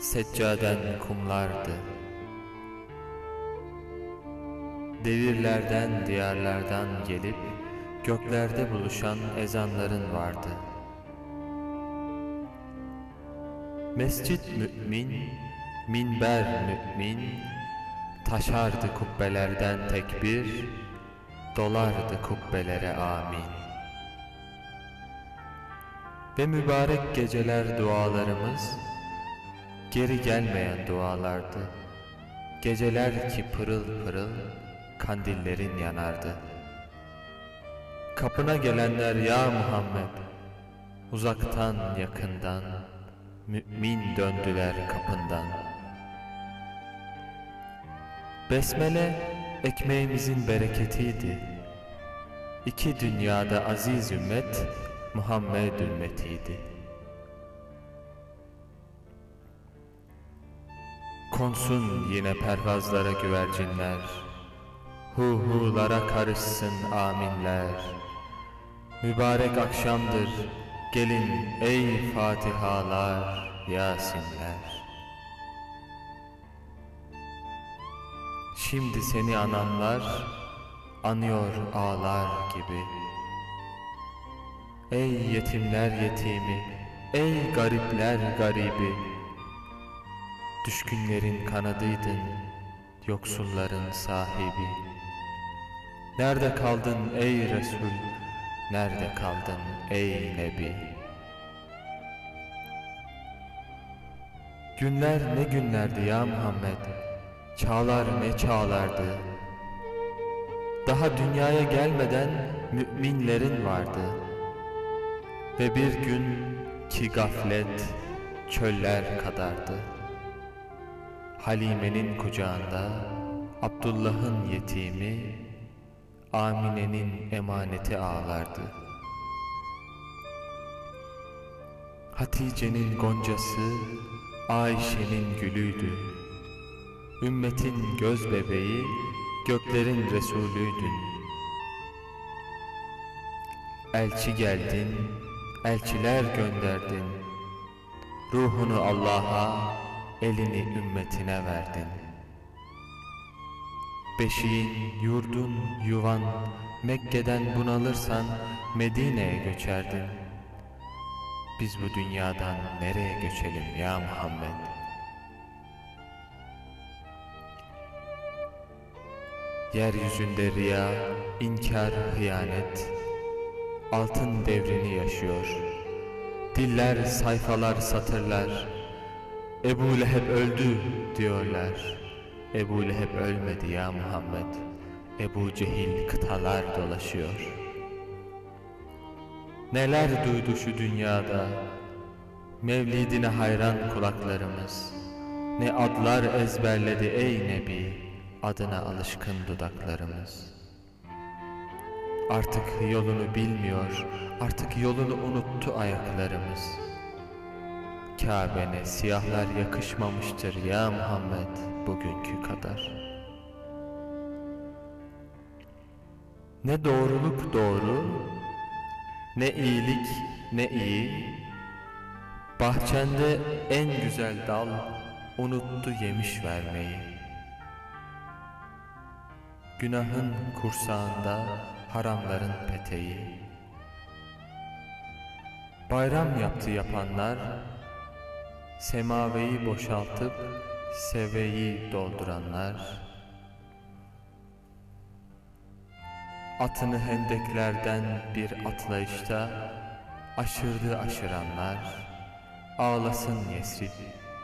seccaden kumlardı. Devirlerden, diyarlardan gelip göklerde buluşan ezanların vardı. Mescit mümin, minber mümin, taşardı kubbelerden tekbir, dolardı kubbelere amin. Ve mübarek geceler dualarımız, geri gelmeyen dualardı. Geceler ki pırıl pırıl, kandillerin yanardı. Kapına gelenler ya Muhammed, uzaktan yakından, mümin döndüler kapından. Besmele ekmeğimizin bereketiydi. İki dünyada aziz ümmet, Muhammed ümmetiydi. Konsun yine pervazlara güvercinler, Hu hulara karışsın aminler. Mübarek akşamdır, gelin ey Fatihalar, Yasinler. Şimdi seni ananlar, anıyor ağlar gibi. Ey yetimler yetimi, ey garipler garibi. Düşkünlerin kanadıydın, yoksulların sahibi. Nerede kaldın ey Resul, nerede kaldın ey Nebi? Günler ne günlerdi ya Muhammed, çağlar ne çağlardı. Daha dünyaya gelmeden müminlerin vardı. Ve bir gün ki gaflet çöller kadardı. Halime'nin kucağında Abdullah'ın yetimi, Amine'nin emaneti ağlardı. Hatice'nin goncası, Ayşe'nin gülüydü. Ümmetin göz bebeği, göklerin Resulüydün. Elçi geldin, elçiler gönderdin. Ruhunu Allah'a, elini ümmetine verdin. Beşiğin, yurdun, yuvan, Mekke'den bunalırsan Medine'ye göçerdin. Biz bu dünyadan nereye göçelim ya Muhammed? Yeryüzünde riya, inkar, hıyanet, altın devrini yaşıyor. Diller, sayfalar, satırlar, Ebu Leheb öldü diyorlar. Ebu Leheb ölmedi ya Muhammed. Ebu Cehil kıtalar dolaşıyor. Neler duydu şu dünyada, Mevlidine hayran kulaklarımız. Ne adlar ezberledi ey Nebi, adına alışkın dudaklarımız. Artık yolunu bilmiyor, artık yolunu unuttu ayaklarımız. Kabe'ne siyahlar yakışmamıştır ya Muhammed bugünkü kadar. Ne doğruluk doğru, ne iyilik ne iyi, bahçende en güzel dal unuttu yemiş vermeyi. Günahın kursağında haramların peteği. Bayram yaptı yapanlar, semaveyi boşaltıp seveyi dolduranlar, atını hendeklerden bir atlayışta aşırdı aşıranlar, ağlasın Yesrib,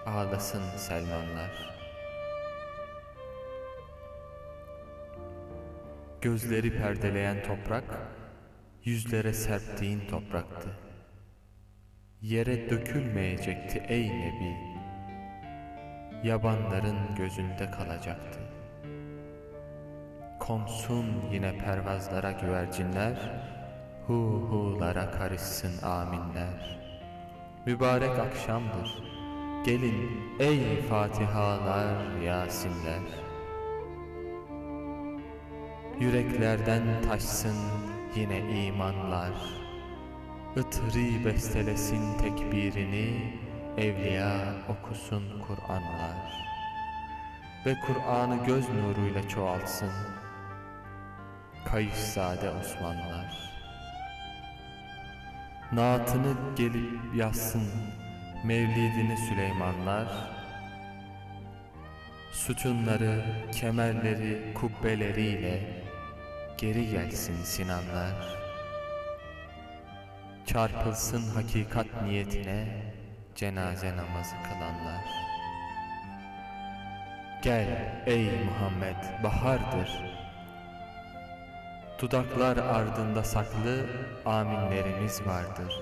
ağlasın Selmanlar. Gözleri perdeleyen toprak, yüzlere serptiğin topraktı. Yere dökülmeyecekti ey Nebi, yabanların gözünde kalacaktı. Konsun yine pervazlara güvercinler, hu hulara karışsın aminler. Mübarek akşamdır, gelin ey Fatihalar, Yasinler. Yüreklerden taşsın yine imanlar Itri bestelesin tekbirini evliya okusun Kur'anlar. Ve Kur'an'ı göz nuruyla çoğaltsın Kayışzade Osmanlar Naatını gelip yazsın Mevlidini Süleymanlar. Sütunları, kemerleri, kubbeleriyle Geri gelsin Sinanlar Çarpılsın hakikat niyetine Cenaze namazı kılanlar. Gel ey Muhammed bahardır. Dudaklar ardında saklı aminlerimiz vardır.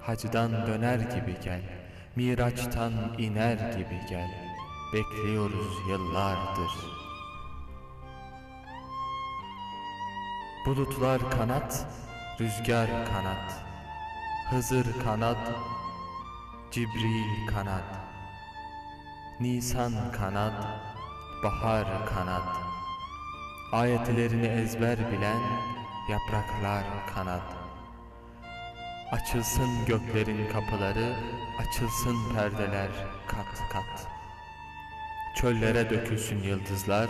Hacdan döner gibi gel Miraçtan iner gibi gel Bekliyoruz yıllardır. Bulutlar kanat, rüzgar kanat Hızır kanat, Cibril kanat Nisan kanat, bahar kanat. Ayetlerini ezber bilen yapraklar kanat. Açılsın göklerin kapıları, açılsın perdeler kat kat. Çöllere dökülsün yıldızlar,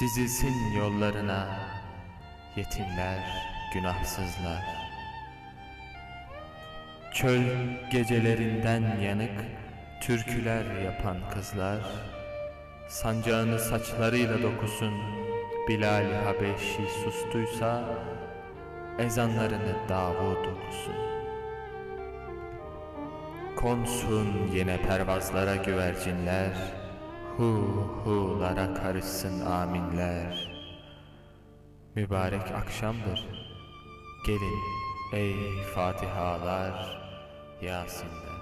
dizilsin yollarına Yetimler, günahsızlar. Çöl gecelerinden yanık Türküler yapan kızlar Sancağını saçlarıyla dokusun Bilal Habeşi sustuysa Ezanlarını Davud okusun. Konsun yine pervazlara güvercinler Hu hu'lara karışsın aminler. Mübarek akşamdır Gelin ey Fatihalar Yasinler